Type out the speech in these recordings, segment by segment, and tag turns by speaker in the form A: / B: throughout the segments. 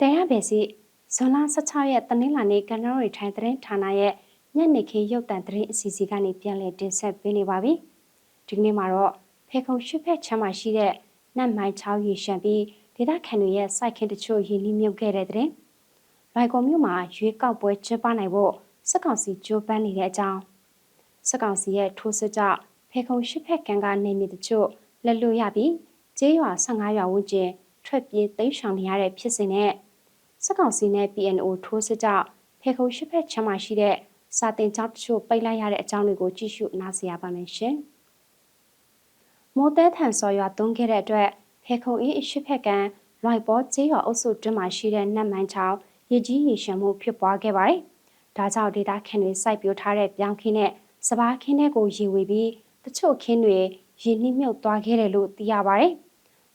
A: တဲရပဲစီဇွန်လ16ရက်တနင်္လာနေ့ကန်တော်ရီထိုင်းသတင်းဌာနရဲ့ညနေခင်းရုပ်သံသတင်းအစီအစဉ်ကနေပြန်လည်တင်ဆက်ပေးနေပါပြီ။ဒီကနေ့မှာတော့ဖေခုံရှိဖက်ချမ်းမှာရှိတဲ့နတ်မိုင်းချောင်းရေရှမ်းပြီးဒေသခံတွေရဲ့စိုက်ခင်းတချို့ရည်နှီးမြုပ်ခဲ့တဲ့တဲ့။ရိုင်ကော်မြို့မှာရွေးကောက်ပွဲကျင်းပနိုင်ဖို့စက်ကောင်စီကြိုးပမ်းနေတဲ့အကြောင်းစက်ကောင်စီရဲ့ထိုးစစ်ကြောင့်ဖေခုံရှိဖက်ကန်ကနေမြေတချို့လက်လွတ်ရပြီးကျေးရွာ15ရွာဝန်းကျင် ထွက်ပြေးတိမ်းရှောင်နေရတဲ့ဖြစ်စဉ်နဲ့စက်ကောင်စီနဲ့ PNO ထိုးစစ်ကြောင့်ဖေခုံရှိဖက်ချမ်းမှာရှိတဲ့စာတင်ကျောင်းတချို့ပိတ်လိုက်ရတဲ့အကြောင်းတွေကိုကြည့်ရှုနားဆင်ရပါမယ်ရှင်။မိုးတဲထန်စော်ရွာသွန်းခဲ့တဲ့အတွက်ဖေခုံအေးအရှိဖက်ကံလွိုက်ပေါ်ကျေးရွာအုပ်စုတွင်းမှာရှိတဲ့နတ်မိုင်းချောင်းရကြီးရေရှမ်းမှုဖြစ်ပွားခဲ့ပါတယ်။ဒါကြောင့်ဒေတာခင်တွေစိုက်ပျိုးထားတဲ့ပြောင်းခင်းနဲ့စပားခင်းတွေကိုရေဝေပြီးတချို့ခင်းတွေရေနှိမ့်မြုပ်သွားခဲ့တယ်လို့သိရပါတယ်။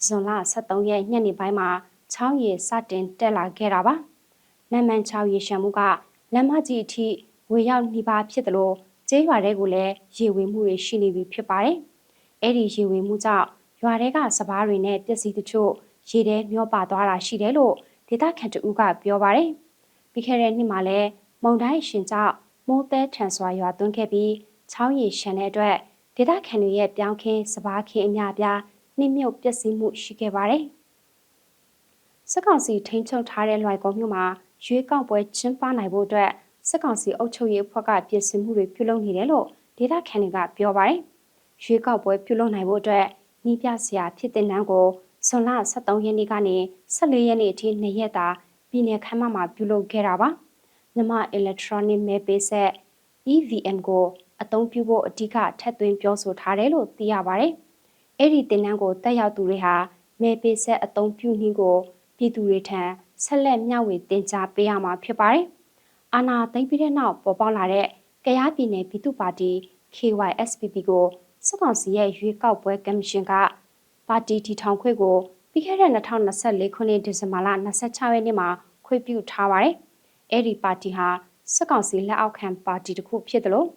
A: ဇွန်လ23ရက်ညနေပိုင်းမှာချောင်းရည်စတင်တက်လာခဲ့တာပါ။နတ်မန်ချောင်းရေရှမ်းမှုကလမ်းမကြီးအထိဝေရောက်နေပါဖြစ်တယ်လို့ကျေးရွာတွေကိုလည်းရေဝေမှုတွေရှိနေပြီဖြစ်ပါတယ်။အဲ့ဒီရေဝေမှုကြောင့်ရွာတွေကစပားတွေနဲ့ပစ္စည်းတချို့ရေထဲမျောပါသွားတာရှိတယ်လို့ဒေသခံတဦးကပြောပါတယ်။ပြီးခဲ့တဲ့နှစ်မှာလည်းမုံတိုင်းရှင်ကြောင့်မိုးသဲထန်စွာရွာသွန်းခဲ့ပြီးချောင်းရည်ရှမ်းတဲ့အတွက်ဒေသခံတွေရဲ့ပြောင်းခင်းစပားခင်းအများပြား နှိမ့်မြုပ်ပျက်စီးမှုရှိခဲ့ပါတယ်။စက်ကောင်စီထိန်းချုပ်ထားတဲ့လွိုင်ကော်မြို့မှာရွေးကောက်ပွဲကျင်းပနိုင်ဖို့အတွက်စစ်ကောင်စီအုပ်ချုပ်ရေးအဖွဲ့ကပြင်ဆင်မှုတွေပြုလုပ်နေတယ်လို့ဒေသခံတွေကပြောပါတယ်။ရွေးကောက်ပွဲပြုလုပ်နိုင်ဖို့အတွက်နှီးပြစရာဖြစ်တဲ့နန်းကိုဇွန်လ23ရက်နေ့ကနေ14ရက်နေ့အထိနှစ်ရက်တာပြည်내ခမ်းမမှာပြုလုပ်ခဲ့တာပါ။မြမ electronic မဲပေးဆက် EVM ကိုအသုံးပြုဖို့အဓိကထက်သွင်းပြောဆိုထားတယ်လို့သိရပါတယ်။ အဲ့ဒီတင်နန်းကိုတက်ရောက်သူတွေဟာမဲပေးဆက်အသုံးပြုနည်းကိုပြည်သူတွေထံဆက်လက်မျှဝေတင်ကြားပေးရမှာဖြစ်ပါတယ်။အာဏာသိမ်းပြီးတဲ့နောက်ပေါ်ပေါက်လာတဲ့ကယားပြည်နယ်ပြည်သူ့ပါတီ KYSPP ကိုစစ်ကောင်စီရဲ့ရွေးကောက်ပွဲကော်မရှင်ကပါတီတည်ထောင်ခွင့်ကိုပြီးခဲ့တဲ့2024ခုနှစ်ဒီဇင်ဘာလ26ရက်နေ့မှာခွင့်ပြုထားပါတယ်။အဲ့ဒီပါတီဟာစစ်ကောင်စီလက်အောက်ခံပါတီတစ်ခုဖြစ်တယ်လို့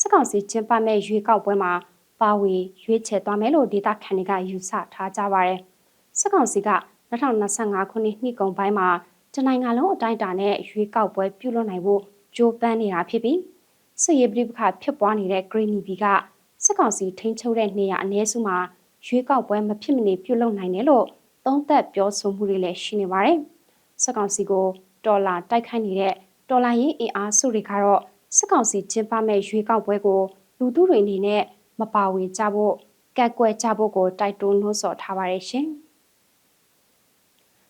A: စစ်ကောင်စီကျင်းပမဲ့ရွေးကောက်ပွဲမှာ ပါဝင်ရွေးချယ်သွားမယ်လို့ဒေတာခန်တွေကယူဆထားကြပါတယ်။စစ်ကောင်စီက2025ခုနှစ်နှစ်ကုန်ပိုင်းမှာတနိုင်ငံလုံးအတိုင်းအတာနဲ့ရွေးကောက်ပွဲပြုလုပ်နိုင်ဖို့ကြိုးပမ်းနေတာဖြစ်ပြီးစစ်ရေးပြည်ပခဖြစ်ပွားနေတဲ့ Green Navy ကစစ်ကောင်စီထိန်းချုပ်တဲ့နေရာအ ਨੇ စုမှာရွေးကောက်ပွဲမဖြစ်မနေပြုလုပ်နိုင်တယ်လို့သုံးသပ်ပြောဆိုမှုတွေလည်းရှိနေပါတယ်။စစ်ကောင်စီကိုဒေါ်လာတိုက်ခိုက်နေတဲ့ဒေါ်လာရင်းအင်အားစုတွေကတော့စစ်ကောင်စီကျင်းပမဲ့ရွေးကောက်ပွဲကိုလူသူတွေအနေနဲ့ မပါဝင်ကြဖို့ကက်ကွယ်ကြဖို့ကိုတိုက်တွန်းနှိုးဆော်ထားပါတယ်ရှင်။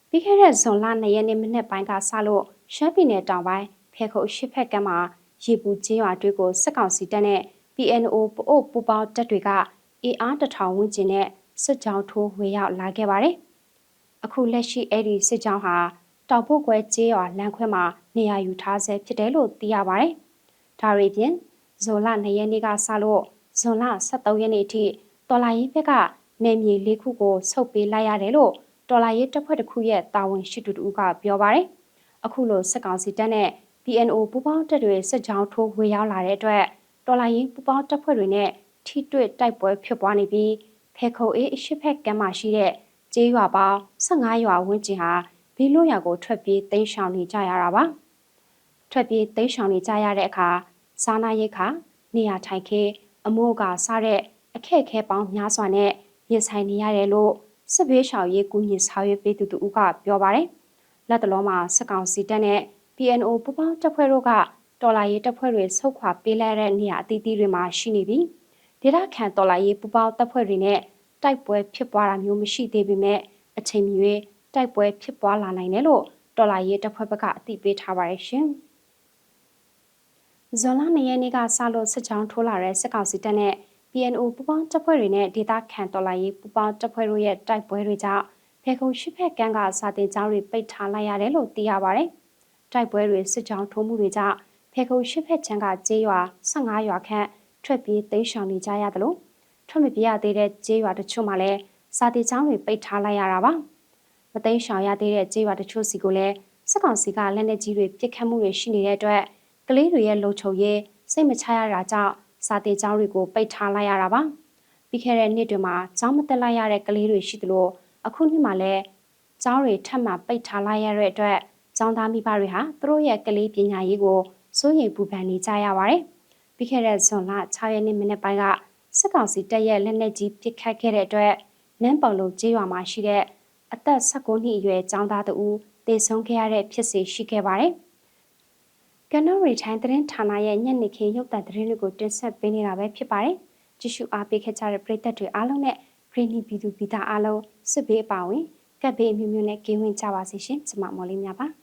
A: ပြီးခဲ့တဲ့ဇွန်လ2ရက်နေ့မနေ့ပိုင်းကစလို့ရှမ်းပြည်နယ်တောင်ပိုင်းဖဲခုတ်ရှစ်ဖက်ကမ်းမှာရေပူချင်းရွာတွေကိုစစ်ကောင်စီတပ်နဲ့ PNO ပအို့ပူပေါင်းတပ်တွေကအင်အားတထောင်ဝန်းကျင်နဲ့စစ်ကြောင်းထိုးဝေရောက်လာခဲ့ပါတယ်။အခုလက်ရှိအဲ့ဒီစစ်ကြောင်းဟာတောင်ပုတ်ကွဲကျေးရွာလမ်းခွဲမှာနေရာယူထားဆဲဖြစ်တယ်လို့သိရပါတယ်။ဒါရီပြင်ဇွန်လ2ရက်နေ့ကစလို့ ဇွန်လ23ရက်နေ့အထိတော်လိုင်းဘက်ကနေမြေလေးခုကိုဆုတ်ပေးလိုက်ရတယ်လို့တော်လာရေးတပ်ဖွဲ့တစ်ခုရဲ့တာဝန်ရှိသူတို့ကပြောပါတယ်။အခုလိုစစ်ကောင်စီတပ်နဲ့ PNO ပူးပေါင်းတပ်တွေစစ်ကြောင်းထိုးဝေရောက်လာတဲ့အတွက်တော်လာရေးပူးပေါင်းတပ်ဖွဲ့တွေနဲ့ထိတွေ့တိုက်ပွဲဖြစ်ပွားနေပြီးဖေခုံအေးအရှိဖက်ကမ်းမှာရှိတဲ့ကျေးရွာပေါင်း15ရွာဝန်းကျင်ဟာဘီလို့ရွာကိုထွက်ပြေးတိမ်းရှောင်နေကြရတာပါ။ထွက်ပြေးတိမ်းရှောင်နေကြရတဲ့အခါစားနာရိတ်ခါနေရာထိုင်ခေ အမိုးကစားတဲ့အခက်ခဲပေါင်းများစွာနဲ့ရင်ဆိုင်နေရတယ်လို့စစ်ဘေးရှောင်ရေးကူညီဆောင်ရွက်ပေးသူတူကပြောပါတယ်။လက်တလုံးမှာစစ်ကောင်စီတပ်နဲ့ PNO ပူးပေါင်းတပ်ဖွဲ့တို့ကတော်လာရေးတပ်ဖွဲ့တွေဆုတ်ခွာပေးလိုက်တဲ့နေရာအသီးသီးတွေမှာရှိနေပြီးဒေသခံတော်လာရေးပူးပေါင်းတပ်ဖွဲ့တွေနဲ့တိုက်ပွဲဖြစ်ပွားတာမျိုးမရှိသေးပေမဲ့အချိန်မီတိုက်ပွဲဖြစ်ပွားလာနိုင်တယ်လို့တော်လာရေးတပ်ဖွဲ့ဘက်ကအသိပေးထားပါတယ်ရှင်။ ဇွန်လ၂ရက်နေ့ကစလို့စစ်ကြောင်းထိုးလာတဲ့စစ်ကောင်စီတပ်နဲ့ PNO ပူပေါင်းတပ်ဖွဲ့တွေနဲ့ဒေသခံတော်လှန်ရေးပူပေါင်းတပ်ဖွဲ့တို့ရဲ့တိုက်ပွဲတွေကြောင့်ဖေခုံရှိဖက်ကန်းကစာတင်ကျောင်းတွေပိတ်ထားလိုက်ရတယ်လို့သိရပါတယ်။တိုက်ပွဲတွေစစ်ကြောင်းထိုးမှုတွေကြောင့်ဖေခုံရှိဖက်ချမ်းကကျေးရွာ15ရွာခန့်ထွက်ပြေးတိမ်းရှောင်နေကြရတယ်လို့ထွက်မပြေးရသေးတဲ့ကျေးရွာတချို့မှာလည်းစာတင်ကျောင်းတွေပိတ်ထားလိုက်ရတာပါ။မသိမ်းရှောင်ရသေးတဲ့ကျေးရွာတချို့စီကိုလည်းစစ်ကောင်စီကလက်နက်ကြီးတွေပစ်ခတ်မှုတွေရှိနေတဲ့အတွက် ကလေးတွေရဲ့လုံခြုံရေးစိတ်မချရတာကြောင့်စာတင်ကျောင်းတွေကိုပိတ်ထားလိုက်ရတာပါပြီးခဲ့တဲ့နှစ်တွေမှာကျောင်းမတက်လိုက်ရတဲ့ကလေးတွေရှိသလိုအခုနှစ်မှာလည်းကျောင်းတွေထပ်မံပိတ်ထားလိုက်ရတဲ့အတွက်ကျောင်းသားမိဘတွေဟာသူတို့ရဲ့ကလေးပညာရေးကိုစိုးရိမ်ပူပန်နေကြရပါတယ်။ပြီးခဲ့တဲ့ဇွန်လ6ရက်နေ့မနေ့ပိုင်းကစစ်ကောင်စီတပ်ရဲ့လက်နက်ကြီးပစ်ခတ်ခဲ့တဲ့အတွက်နန်းပေါ်လုံးကျေးရွာမှာရှိတဲ့အသက်16နှစ်အရွယ်ကျောင်းသားတဦးသေဆုံးခဲ့ရတဲ့ဖြစ်စဉ်ရှိခဲ့ပါတယ်။ ကနော်ရီထိုင်းသတင်းဌာနရဲ့ညနေခင်းရုပ်သံသတင်းတွေကိုတင်ဆက်ပေးနေတာပဲဖြစ်ပါတယ်။ကြည့်ရှုအားပေးခဲ့ကြတဲ့ပရိသတ်တွေအားလုံးနဲ့ခရီးနီပြည်သူပြည်သားအားလုံးစစ်ဘေးအပါအဝင်ကပ်ဘေးအမျိုးမျိုးနဲ့ကင်းဝေးကြပါစေရှင်။ကျွန်မမော်လေးများပါ။